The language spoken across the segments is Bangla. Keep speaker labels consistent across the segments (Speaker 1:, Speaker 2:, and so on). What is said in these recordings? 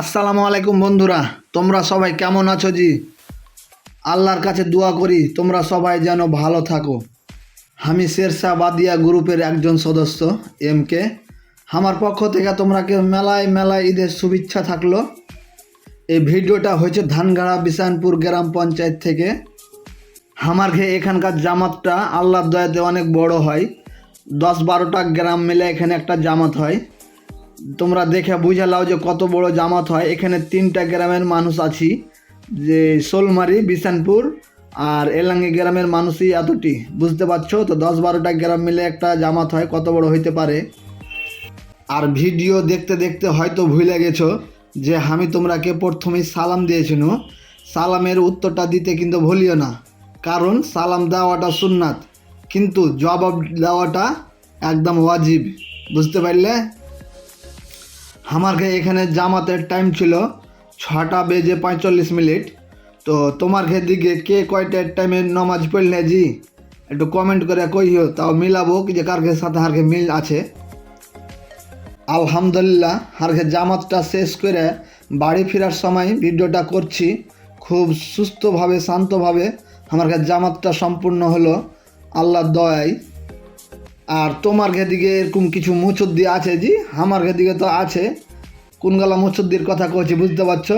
Speaker 1: আসসালামু আলাইকুম বন্ধুরা, তোমরা সবাই কেমন আছো জি? আল্লাহর কাছে দোয়া করি, তোমরা সবাই যেন ভালো থাকো। আমি শেরশাহ বাদিয়া গ্রুপের একজন সদস্য, এম কে। আমার পক্ষ থেকে তোমরাকে মেলায় মেলায় ঈদের শুভেচ্ছা থাকল। এই ভিডিওটা হয়েছে ধানগাড়া বিশানপুর গ্রাম পঞ্চায়েত থেকে। আমার ঘে এখানকার জামাতটা আল্লাহর দয়াতে অনেক বড় হয়। দশ বারোটা গ্রাম মিলে এখানে একটা জামাত হয়। তোমরা দেখে বুঝে লাও যে কত বড় জামাত হয়। এখানে তিনটা গ্রামের মানুষ আছি, যে শোলমারি বিশানপুর আর এলাঙ্গি গ্রামের মানুষই এতটি। বুঝতে পারছ? তো দশ বারোটা গ্রাম মিলে একটা জামাত হয়, কত বড় হইতে পারে? আর ভিডিও দেখতে দেখতে হয়তো ভুলে গেছো যে আমি তোমরাকে প্রথমেই সালাম দিয়েছিল সালামের উত্তরটা দিতে কিন্তু ভুলিও না, কারণ সালাম দেওয়াটা সুন্নাত, কিন্তু জবাব দেওয়াটা একদম ওয়াজিব। বুঝতে পারলে? আমার ঘে এখানে জামাতের টাইম ছিল ছটা বেজে পঁয়তাল্লিশ মিনিট। তো তোমার দিকে কে কয়টার টাইমে নমাজ পড়লে জি? একটু কমেন্ট করে কইও, তাও মিলাবো যে কার ঘের সাথে হার ঘে মিল আছে। আলহামদুলিল্লাহ ঘে জামাতটা শেষ করে বাড়ি ফেরার সময় ভিডিওটা করছি। খুব সুস্থভাবে, শান্তভাবে আমার জামাতটা সম্পূর্ণ হলো। আল্লাহর দয়ায়। আর তোমার দিকে এরকম কিছু মুচুদ্দি আছে জি? আমার দিকে তো আছে। কোনগুলা মুচুদ্দির কথা কয়েছি বুঝতে পারছ?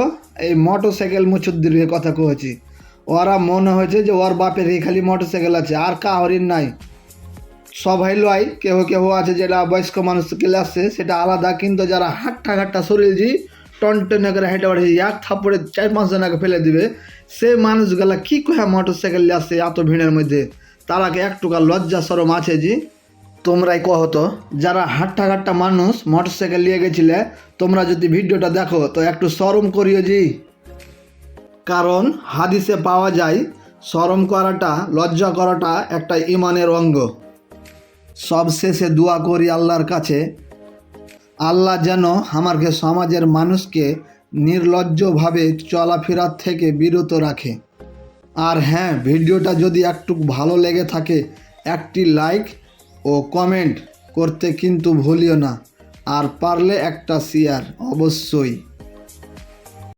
Speaker 1: এই মোটর সাইকেল মুচুদ্দির কথা কয়েছি ওরা মনে হয়েছে যে ওর বাপের এই খালি মোটর সাইকেল আছে, আর কাহরির নাই। সবাই লয়, কেহ কেহ আছে যেটা বয়স্ক মানুষ কেলে আসছে, সেটা আলাদা, কিন্তু যারা হাট্টা ঘাট্টা শরীর জি, টন টনে করে হেঁটে বেড়ে এক থাপড়ে চার পাঁচ জনাকে ফেলে দিবে। সে মানুষগুলা কী কহে মোটর সাইকেল আসছে এত ভিড়ের মধ্যে? তারাকে একটুকা লজ্জা সরম আছে জি? তোমরাই কহতো যারা হাট্টা ঘাট্টা মানুষ মোটর সাইকেল নিয়ে গেছিলে, তোমরা যদি ভিডিওটা দেখো, তো একটু সরম করিও জি। কারণ হাদিসে পাওয়া যায়, সরম করাটা, লজ্জা করাটা একটা ইমানের অঙ্গ। সব শেষে দোয়া করি আল্লাহর কাছে, আল্লাহ যেন আমাকে সমাজের মানুষকে নির্লজ্জভাবে চলাফেরার থেকে বিরত রাখে। আর হ্যাঁ ভিডিওটা যদি একটু ভালো লেগে থাকে, একটি লাইক ও কমেন্ট করতে কিন্তু ভুলিও না। আর পারলে একটা শেয়ার অবশ্যই।